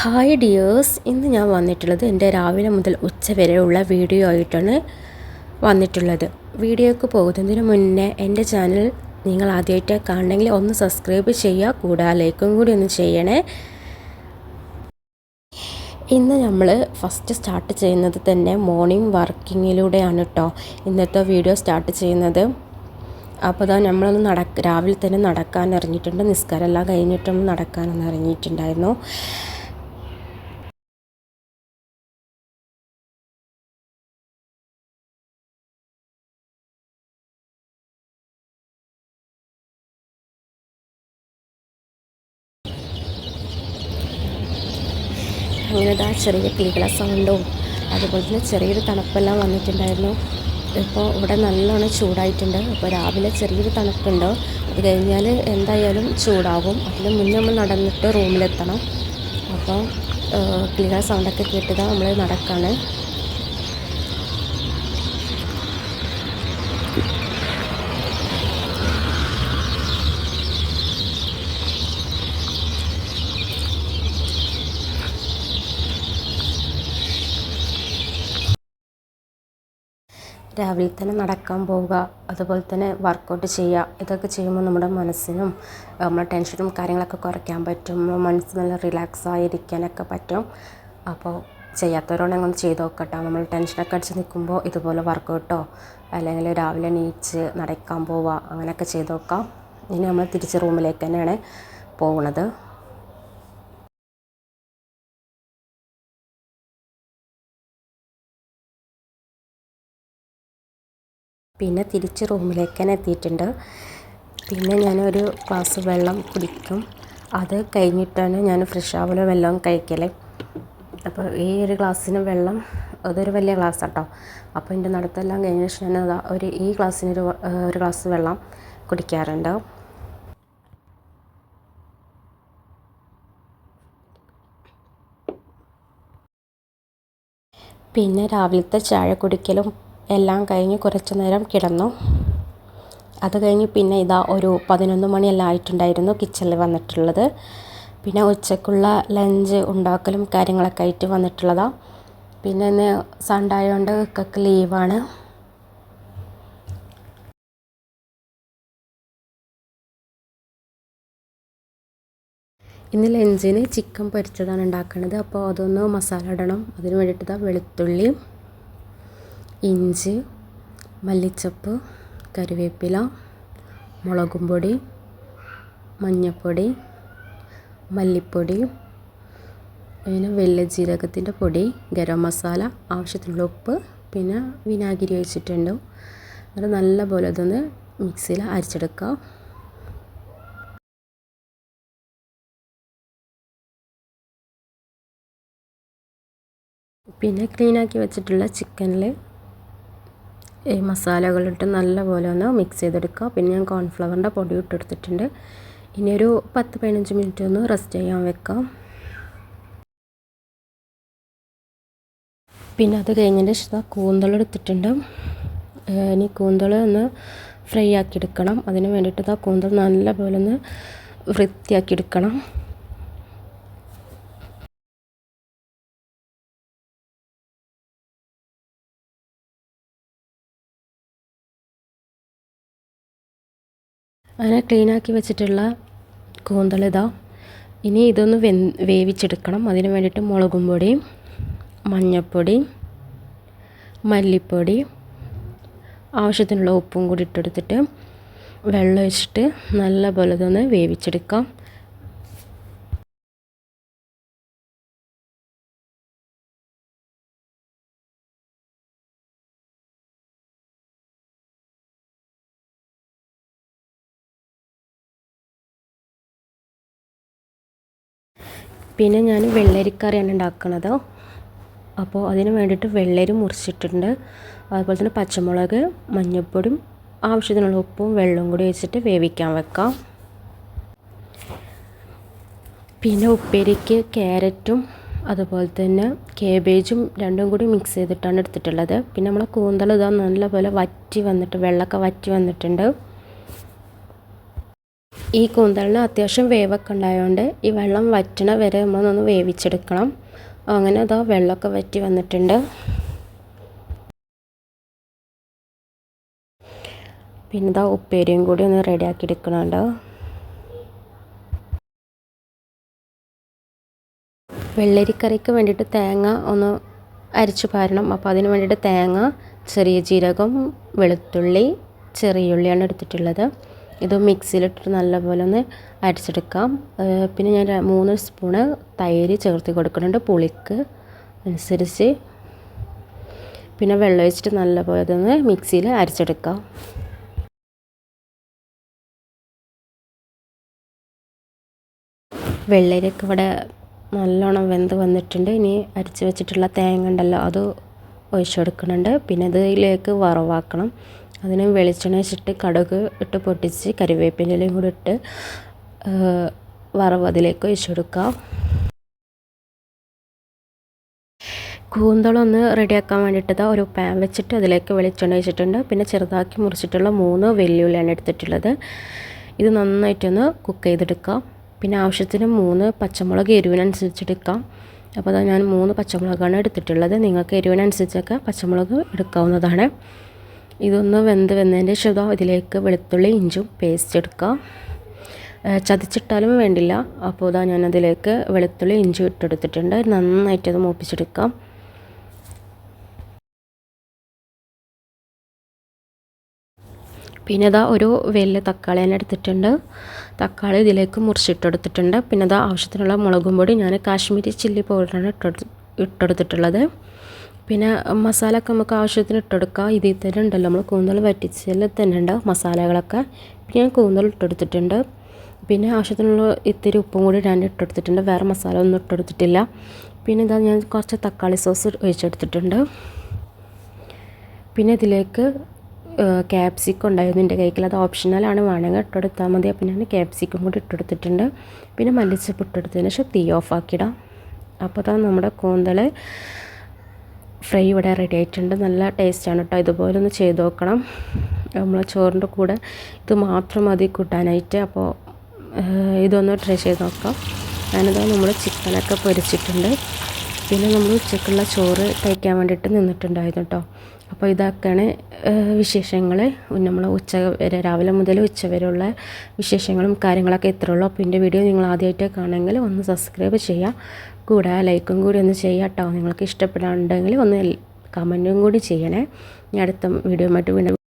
Hi dears ഇന്ന് ഞാൻ വന്നിട്ടുള്ളത് എന്റെ രാവിലെ മുതൽ ഉച്ച വരെയുള്ള വീഡിയോ ആയിട്ടാണ് വന്നിട്ടുള്ളത്. വീഡിയോക്ക് പോകുന്നതിന് മുന്നേ എന്റെ ചാനൽ നിങ്ങൾ ആദ്യമായിട്ട് കാണണമെങ്കിൽ ഒന്ന് സബ്സ്ക്രൈബ് ചെയ്യുക. കൂടാതെ ലൈക്കും കൂടി ഒന്ന് ചെയ്യണേ. ഇന്ന് നമ്മൾ ഫസ്റ്റ് സ്റ്റാർട്ട് ചെയ്യുന്നത് തന്നെ മോർണിംഗ് വർക്കിങ്ങിലൂടെയാണ് കേട്ടോ ഇന്നത്തെ വീഡിയോ സ്റ്റാർട്ട് ചെയ്യുന്നത്. അപ്പോൾ അതാ നമ്മളൊന്ന് നടക്ക രാവിലെ തന്നെ നടക്കാൻ ഇറങ്ങിയിട്ടുണ്ട്. നിസ്കാരമെല്ലാം കഴിഞ്ഞിട്ടൊന്ന് നടക്കാനൊന്ന് ഇറങ്ങിയിട്ടുണ്ടായിരുന്നു. അങ്ങനെ ആ ചെറിയ കിളികളെ സൗണ്ടും അതുപോലെ തന്നെ ചെറിയൊരു തണുപ്പെല്ലാം വന്നിട്ടുണ്ടായിരുന്നു. ഇപ്പോൾ ഇവിടെ നല്ലോണം ചൂടായിട്ടുണ്ട്. അപ്പോൾ രാവിലെ ചെറിയൊരു തണുപ്പുണ്ട്. അത് കഴിഞ്ഞാൽ എന്തായാലും ചൂടാകും. അതിന് മുന്നേ നമ്മൾ നടന്നിട്ട് റൂമിലെത്തണം. അപ്പോൾ കിളികളെ സൗണ്ടൊക്കെ കേട്ടതാണ് നമ്മൾ നടക്കാണ്. രാവിലെ തന്നെ നടക്കാൻ പോവുക അതുപോലെ തന്നെ വർക്കൗട്ട് ചെയ്യുക ഇതൊക്കെ ചെയ്യുമ്പോൾ നമ്മുടെ മനസ്സിനും നമ്മുടെ ടെൻഷനും കാര്യങ്ങളൊക്കെ കുറയ്ക്കാൻ പറ്റും. മനസ്സ് നല്ല റിലാക്സ് ആയിരിക്കാനൊക്കെ പറ്റും. അപ്പോൾ ചെയ്യാത്തവരോട് അങ്ങനെ ചെയ്ത് നോക്കട്ടെ. നമ്മൾ ടെൻഷനൊക്കെ അടിച്ച് നിൽക്കുമ്പോൾ ഇതുപോലെ വർക്കൗട്ടോ അല്ലെങ്കിൽ രാവിലെ എണീച്ച് നടക്കാൻ പോവുക അങ്ങനെയൊക്കെ ചെയ്ത് നോക്കാം. ഇനി നമ്മൾ തിരിച്ച് റൂമിലേക്ക് തന്നെയാണ് പോകുന്നത് പിന്നെ തിരിച്ച് റൂമിലേക്ക് തന്നെ എത്തിയിട്ടുണ്ട് പിന്നെ ഞാനൊരു ഗ്ലാസ് വെള്ളം കുടിക്കും. അത് കഴിഞ്ഞിട്ടാണ് ഞാൻ ഫ്രഷ് ആവുന്ന വെള്ളം കഴിക്കൽ അപ്പോൾ ഈ ഒരു ഗ്ലാസ്സിന് വെള്ളം അതൊരു വലിയ ഗ്ലാസ് കേട്ടോ അപ്പോൾ എന്റെ നടത്തെല്ലാം കഴിഞ്ഞ ശേഷം ഞാൻ ഒരു ഈ ഗ്ലാസ്സിനൊരു ഒരു ഗ്ലാസ് വെള്ളം കുടിക്കാറുണ്ട്. പിന്നെ രാവിലത്തെ ചായ കുടിക്കലും എല്ലാം കഴിഞ്ഞ് കുറച്ച് നേരം കിടന്നു. അത് കഴിഞ്ഞ് പിന്നെ ഇതാ ഒരു പതിനൊന്ന് മണിയെല്ലാം ആയിട്ടുണ്ടായിരുന്നു കിച്ചണിൽ വന്നിട്ടുള്ളത്. പിന്നെ ഉച്ചക്കുള്ള ലഞ്ച് ഉണ്ടാക്കലും കാര്യങ്ങളൊക്കെ ആയിട്ട് വന്നിട്ടുള്ളതാണ് പിന്നെ ഇന്ന് സൺഡേ ആയതുകൊണ്ട് ഇക്കൊക്കെ ലീവാണ് ഇന്ന് ലഞ്ചിന് ചിക്കൻ പൊരിച്ചതാണ് ഉണ്ടാക്കുന്നത് അപ്പോൾ അതൊന്ന് മസാല ഇടണം. അതിന് വേണ്ടിയിട്ട് വെളുത്തുള്ളി ഇഞ്ചി മല്ലിച്ചപ്പ് കറിവേപ്പില മുളകും പൊടി മഞ്ഞൾപ്പൊടി മല്ലിപ്പൊടി പിന്നെ വെള്ള ജീരകത്തിന്റെ പൊടി ഗരം മസാല ആവശ്യത്തിനുള്ള ഉപ്പ് പിന്നെ വിനാഗിരി ഒഴിച്ചിട്ടുണ്ട്. അത് നല്ലപോലെ അതൊന്ന് മിക്സിയിൽ അരച്ചെടുക്കുക. പിന്നെ ക്ലീനാക്കി വെച്ചിട്ടുള്ള ചിക്കനിൽ ഈ മസാലകളിട്ട് നല്ലപോലെ ഒന്ന് മിക്സ് ചെയ്തെടുക്കുക. പിന്നെ ഞാൻ കോൺഫ്ലവറിന്റെ പൊടി ഇട്ടെടുത്തിട്ടുണ്ട്. ഇനി ഒരു പത്ത് പതിനഞ്ച് മിനിറ്റ് ഒന്ന് റെസ്റ്റ് ചെയ്യാൻ വെക്കാം. പിന്നെ അത് കഴിഞ്ഞതിന്റെ ശേഷം കൂന്തൾ എടുത്തിട്ടുണ്ട്. ഇനി കൂന്തൾ ഒന്ന് ഫ്രൈ ആക്കി എടുക്കണം. അതിന് വേണ്ടിയിട്ട് ആ കൂന്തൾ നല്ലപോലെ ഒന്ന് വൃത്തിയാക്കി എടുക്കണം. അങ്ങനെ ക്ലീനാക്കി വെച്ചിട്ടുള്ള കൂന്തൾ ഇതാ. ഇനി ഇതൊന്ന് വെ വേവിച്ചെടുക്കണം. അതിന് വേണ്ടിയിട്ട് മുളകും പൊടി മഞ്ഞൾപ്പൊടി മല്ലിപ്പൊടി ആവശ്യത്തിനുള്ള ഉപ്പും കൂടി ഇട്ടെടുത്തിട്ട് വെള്ളം ഒഴിച്ചിട്ട് നല്ല പോലെ ഇതൊന്ന് വേവിച്ചെടുക്കാം. പിന്നെ ഞാൻ വെള്ളരിക്കറിയാണ് ഉണ്ടാക്കുന്നത് അപ്പോൾ അതിന് വേണ്ടിയിട്ട് വെള്ളരി മുറിച്ചിട്ടുണ്ട്. അതുപോലെ തന്നെ പച്ചമുളക് മഞ്ഞൾപ്പൊടിയും ആവശ്യത്തിനുള്ള ഉപ്പും വെള്ളവും കൂടി വെച്ചിട്ട് വേവിക്കാൻ വെക്കാം. പിന്നെ ഉപ്പേരിക്ക് ക്യാരറ്റും അതുപോലെ തന്നെ കേബേജും രണ്ടും കൂടി മിക്സ് ചെയ്തിട്ടാണ് എടുത്തിട്ടുള്ളത്. പിന്നെ നമ്മൾ കൂന്തൽ ഇതാ നല്ലപോലെ വറ്റി വന്നിട്ട് വെള്ളമൊക്കെ വറ്റി വന്നിട്ടുണ്ട്. ഈ കൂന്തളിന് അത്യാവശ്യം വേവൊക്കെ ഉണ്ടായതുകൊണ്ട് ഈ വെള്ളം വറ്റണ വരെ നമ്മളൊന്ന് വേവിച്ചെടുക്കണം. അങ്ങനെ അതാ വെള്ളമൊക്കെ വറ്റി വന്നിട്ടുണ്ട്. പിന്നെ ഇതാ ഉപ്പേരിയും കൂടി ഒന്ന് റെഡിയാക്കി എടുക്കണുണ്ട്. വെള്ളരിക്കറിക്ക് വേണ്ടിയിട്ട് തേങ്ങ ഒന്ന് അരിച്ചു പാരണം. അപ്പോൾ അതിന് വേണ്ടിയിട്ട് തേങ്ങ ചെറിയ ജീരകം വെളുത്തുള്ളി ചെറിയുള്ളിയാണ് എടുത്തിട്ടുള്ളത്. ഇത് മിക്സിയിലിട്ടിട്ട് നല്ലപോലെ ഒന്ന് അരച്ചെടുക്കാം. പിന്നെ ഞാൻ മൂന്ന് സ്പൂണ് തൈര് ചേർത്ത് കൊടുക്കുന്നുണ്ട് പുളിക്ക് അനുസരിച്ച്. പിന്നെ വെള്ളം ഒഴിച്ചിട്ട് നല്ലപോലെ ഒന്ന് മിക്സിയിൽ അരച്ചെടുക്കാം. വെള്ളരിയൊക്കെ ഇവിടെ നല്ലോണം വെന്ത് വന്നിട്ടുണ്ട്. ഇനി അരച്ച് വെച്ചിട്ടുള്ള തേങ്ങ ഉണ്ടല്ലോ അത് ഒഴിച്ചു കൊടുക്കുന്നുണ്ട്. പിന്നെ ഇതിലേക്ക് വറവാക്കണം. അതിന് വെളിച്ചെണ്ണ വെച്ചിട്ട് കടുക് ഇട്ട് പൊട്ടിച്ച് കറിവേപ്പിലയും കൂടി ഇട്ട് വറവ് അതിലേക്ക് ഒഴിച്ചു കൊടുക്കാം. കൂന്തളൊന്ന് റെഡിയാക്കാൻ വേണ്ടിയിട്ട് ഒരു പാൻ വെച്ചിട്ട് അതിലേക്ക് വെളിച്ചെണ്ണ വെച്ചിട്ടുണ്ട് പിന്നെ ചെറുതാക്കി മുറിച്ചിട്ടുള്ള മൂന്ന് വെല്ലുള്ളിയാണ് എടുത്തിട്ടുള്ളത്. ഇത് നന്നായിട്ടൊന്ന് കുക്ക് ചെയ്തെടുക്കാം. പിന്നെ ആവശ്യത്തിന് മൂന്ന് പച്ചമുളക് എരിവിനനുസരിച്ചെടുക്കാം അപ്പോൾ ഞാൻ മൂന്ന് പച്ചമുളകാണ് എടുത്തിട്ടുള്ളത്. നിങ്ങൾക്ക് എരിവിനനുസരിച്ചൊക്കെ പച്ചമുളക് എടുക്കാവുന്നതാണ്. ഇതൊന്ന് വെന്ത് വെന്നതിന്റെ ശേഷം ഇതിലേക്ക് വെളുത്തുള്ളി ഇഞ്ചും പേസ്റ്റ് എടുക്കുക. ചതച്ചിട്ടാലും വേണ്ടില്ല. അപ്പോൾ ഇതാ ഞാനതിലേക്ക് വെളുത്തുള്ളി ഇഞ്ചി ഇട്ടെടുത്തിട്ടുണ്ട്. നന്നായിട്ടത് മൂപ്പിച്ചെടുക്കാം. പിന്നെ ഇതാ ഒരു വലിയ തക്കാളി തന്നെ എടുത്തിട്ടുണ്ട്. തക്കാളി ഇതിലേക്ക് മുറിച്ചിട്ടെടുത്തിട്ടുണ്ട്. പിന്നെ ഇതാ ആവശ്യത്തിനുള്ള മുളകും പൊടി ഞാൻ കാശ്മീരി ചില്ലി പൗഡറാണ് ഇട്ടെടു ഇട്ടെടുത്തിട്ടുള്ളത്. പിന്നെ മസാല ഒക്കെ നമുക്ക് ആവശ്യത്തിന് ഇട്ടെടുക്കാം. ഇതിൽ തന്നെ ഉണ്ടല്ലോ. നമ്മൾ കൂന്തൽ വറ്റിച്ചതിൽ തന്നെ ഉണ്ട് മസാലകളൊക്കെ. ഞാൻ കൂന്തൽ ഇട്ടെടുത്തിട്ടുണ്ട്. പിന്നെ ആവശ്യത്തിനുള്ള ഇത്തിരി ഉപ്പും കൂടി ഞാൻ ഇട്ടെടുത്തിട്ടുണ്ട്. വേറെ മസാല ഒന്നും ഇട്ടെടുത്തിട്ടില്ല. പിന്നെ ഇതാ ഞാൻ കുറച്ച് തക്കാളി സോസ് ഒഴിച്ചെടുത്തിട്ടുണ്ട്. പിന്നെ ഇതിലേക്ക് ക്യാപ്സിക്കം ഉണ്ടായിരുന്നു എന്റെ കൈക്കിൽ അത് ഓപ്ഷണലാണ് വേണമെങ്കിൽ ഇട്ടെടുത്താൽ മതി. അപ്പം ഞാൻ ക്യാപ്സിക്കം കൂടി ഇട്ടെടുത്തിട്ടുണ്ട്. പിന്നെ മല്ലിച്ചപ്പ് ഇട്ടെടുത്തതിന് ശേഷം തീ ഓഫ് ആക്കിയിടാം. അപ്പോൾ തന്നെ നമ്മുടെ കൂന്തൽ ഫ്രൈ ഇവിടെ റെഡി ആയിട്ടുണ്ട്. നല്ല ടേസ്റ്റാണ് കേട്ടോ ഇതുപോലെ ഒന്ന് ചെയ്ത് നോക്കണം. നമ്മൾ ചോറിന്റെ കൂടെ ഇത് മാത്രം മതി കൂട്ടാനായിട്ട്. അപ്പോൾ ഇതൊന്ന് ട്രൈ ചെയ്ത് നോക്കാം. ഞാനിതാ നമ്മൾ ചിക്കനൊക്കെ പൊരിച്ചിട്ടുണ്ട്. പിന്നെ നമ്മൾ ഉച്ചക്കുള്ള ചോറ് കഴിക്കാൻ വേണ്ടിയിട്ട് നിന്നിട്ടുണ്ടായിരുന്നു കേട്ടോ അപ്പോൾ ഇതൊക്കെയാണ് വിശേഷങ്ങൾ നമ്മൾ ഉച്ച വരെ രാവിലെ മുതൽ ഉച്ച വരെയുള്ള വിശേഷങ്ങളും കാര്യങ്ങളൊക്കെ ഇത്രയുള്ളൂ അപ്പോൾ എന്റെ വീഡിയോ നിങ്ങൾ ആദ്യമായിട്ട് കാണുമെങ്കിൽ ഒന്ന് സബ്സ്ക്രൈബ് ചെയ്യുക. കൂടെ ലൈക്കും കൂടി ഒന്ന് ചെയ്യാം കേട്ടോ നിങ്ങൾക്ക് ഇഷ്ടപ്പെടാനുണ്ടെങ്കിൽ ഒന്ന് കമന്റും കൂടി ചെയ്യണേ. ഞാൻ അടുത്ത വീഡിയോ വീണ്ടും